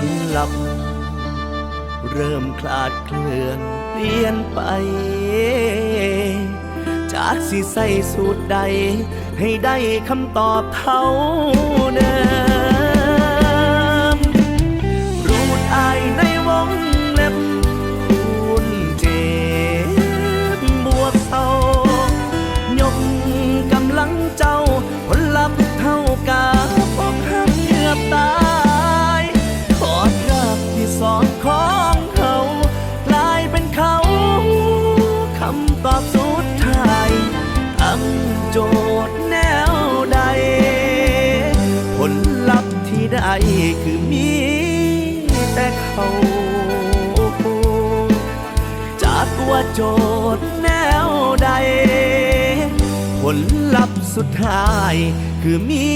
นหลับ เริ่มคลาดเคลื่อนเปลี่ยนไป จากสิใส่สูตรใด ให้ได้คำตอบเท่าเดิมำตอบสุดท้ายตั้งโจทย์แนวใด ผลลัพธ์ที่ได้คือมีแต่เขาจากว่าโจทย์แนวใด ผลลัพธ์สุดท้ายคือมี